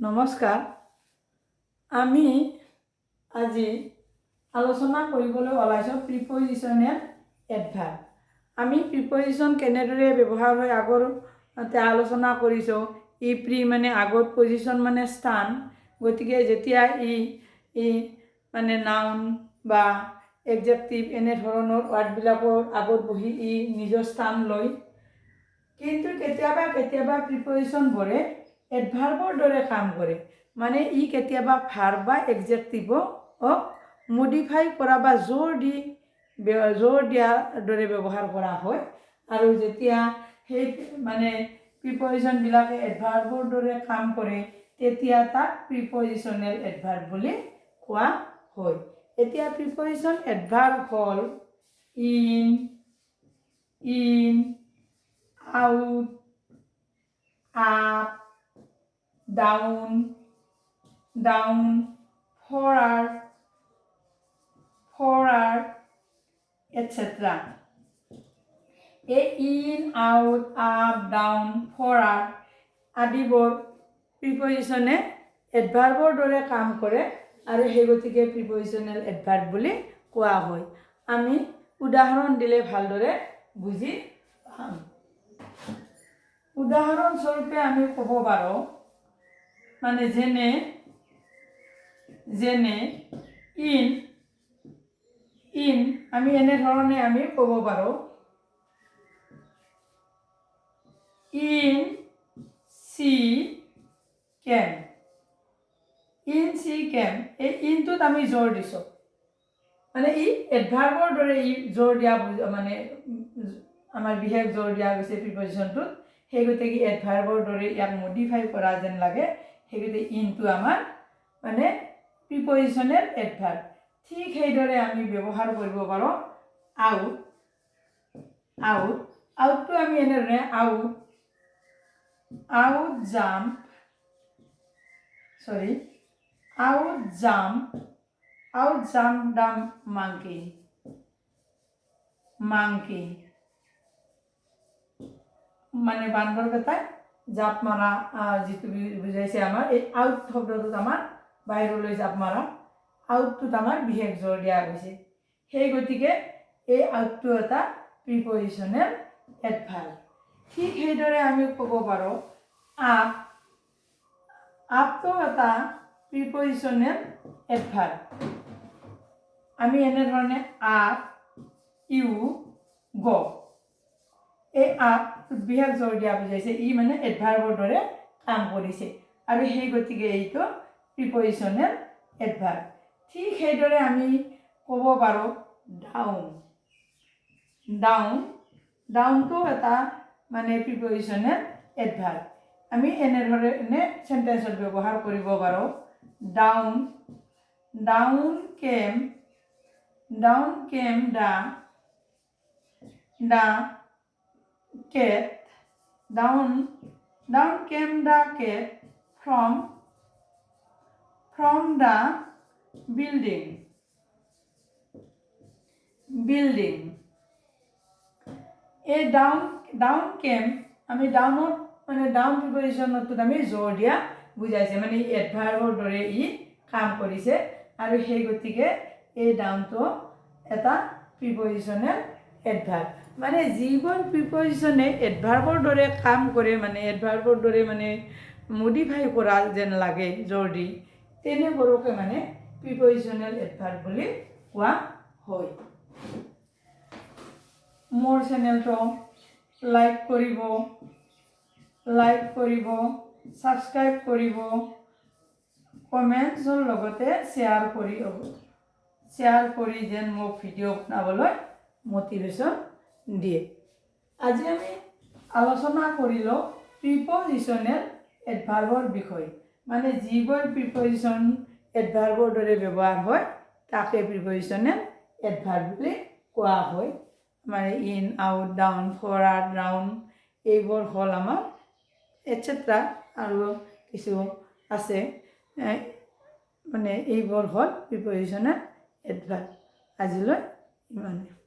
নমস্কাৰ আমি আজি আলোচনা কৰিবলৈ ওলাইছোঁ প্ৰিপজিশ্যনেল এডভাৰ্ব আমি প্ৰিপজিশ্যন কেনেদৰে ব্যৱহাৰ হয় আগতে আলোচনা কৰিছোঁ। ই প্ৰি মানে আগত পজিশ্যন মানে স্থান। গতিকে যেতিয়া ই ই মানে নাউন বা একজেক্টিভ এনেধৰণৰ ৱাৰ্ডবিলাকৰ আগত বহি ই নিজৰ স্থান লয়। কিন্তু কেতিয়াবা কেতিয়াবা প্ৰিপজিশ্যনবোৰে এডভাৰ্বৰ দৰে কাম কৰে। মানে ই কেতিয়াবা ভাৰ বা একজেক্টিভক মডিফাই কৰা বা জোৰ দি জোৰ দিয়াৰ দৰে ব্যৱহাৰ কৰা হয়। আৰু যেতিয়া সেই মানে প্ৰিপজিশ্যনবিলাকে এডভাৰ্বৰ দৰে কাম কৰে তেতিয়া তাক প্ৰিপজিশ্যনেল এডভাৰ্ব বুলি কোৱা হয়। এতিয়া প্ৰিপজিশ্যন এডভাৰ্ব হ'ল in in out, down, down, forward, forward, etc. এই in out up down forward আদিবোৰ প্ৰিপজিশ্যনে এডভাৰ্বৰ দৰে কাম কৰে আৰু সেই গতিকে প্ৰিপজিশ্যনেল এডভাৰ্ব বুলি কোৱা হয় আমি উদাহৰণ দিলে ভালদৰে বুজি পাম উদাহৰণস্বৰূপে আমি ক'ব পাৰোঁ মানে যেনে যেনে ইন ইন, আমি এনেধৰণে আমি ক'ব পাৰোঁ। In, she, came. In, she, came. এই ইনটোত আমি জোৰ দিছোঁ। মানে ই এডভাৰ্বৰ দৰে ই জোৰ দিয়া মানে আমাৰ বিশেষ জোৰ দিয়া গৈছে প্ৰিপজিশ্যনটোত সেই গতিকে এডভাৰ্বৰ দৰে ইয়াক মডিফাই কৰা যেন লাগে। গতিকে ইনটো আমাৰ মানে প্ৰিপজিশ্যনেল এডভাৰ্ব ঠিক সেইদৰে আমি ব্যৱহাৰ কৰিব পাৰোঁ। আউট আউট আউটটো আমি এনেধৰণে আউট আউট জাম্প চৰি out jump out jump the monkey monkey মানে বান্দৰকেইটাই জাপ আহ, যিটো বুজাইছে আমাৰ এই আউট শব্দটোত আমাৰ বাহিৰলৈ জাপ মৰা আউটটোত আমাৰ বিশেষ জোৰ দিয়া গৈছে। সেই গতিকে এই আউটটো এটা প্ৰিপজিশ্যনেল এডভাৰ্ব ঠিক সেইদৰে আমি ক'ব পাৰোঁ আপ আপটো এটা প্ৰিপজিশ্যনেল এডভাৰ্ব আমি এনেধৰণে আপ ইউ গ। আপ বিশেষ জোৰ দিয়া বুজাইছে। ই মানে এডভাৰ্বৰ দৰে কাম কৰিছে। আৰু সেই গতিকে এইটো প্ৰিপজিশ্যনেল এডভাৰ্ব ঠিক সেইদৰে আমি ক'ব পাৰোঁ ডাউন ডাউন ডাউনটো এটা মানে প্ৰিপজিশ্যনেল এডভাৰ্ব আমি এনেধৰণে চেণ্টেঞ্চত ব্যৱহাৰ কৰিব পাৰোঁ। Down down came down came the the cat down down came the cat from from the building. Building. এই ডাউন ডাউন কেম আমি ডাউনত মানে ডাউন প্ৰিপজিশ্যনটোত আমি জোৰ দিয়া বুজাইছে মানে এডভাৰ্বৰ দৰে ই কাম কৰিছে। আৰু সেই গতিকে এই ডাউনটো এটা প্ৰিপজিশ্যনেল এডভাৰ্ব মানে যিবোৰ প্ৰিপজিশ্যনে এডভাৰ্বৰ দৰে কাম কৰে মানে এডভাৰ্বৰ দৰে মানে মডিফাই কৰা যেন লাগে জোৰ দি তেনেবোৰকে মানে প্ৰিপজিশ্যনেল এডভাৰ্ব বুলি কোৱা হয়। মোৰ চেনেলটো লাইক কৰিব লাইক কৰিব ছাবস্ক্ৰাইব কৰিব কমেণ্টছৰ লগতে শ্বেয়াৰ কৰি শ্বেয়াৰ কৰি যেন মোক ভিডিঅ' বনাবলৈ মটিভেশ্যন দিয়ে। আজি আমি আলোচনা কৰিলোঁ প্ৰিপজিশ্যনেল এডভাৰ্বৰ বিষয়ে। মানে যিবোৰ প্ৰিপজিশ্যন এডভাৰ্বৰ দৰে ব্যৱহাৰ হয় তাকে প্ৰিপজিশ্যনেল এডভাৰ্ব বুলি কোৱা হয়। মানে in out down forward down এইবোৰ হ'ল আমাৰ এটচেট্ৰা আৰু কিছু আছে। মানে এইবোৰ হ'ল প্ৰিপজিশ্যনেল এডভাৰ্ব আজিলৈ ইমানেই।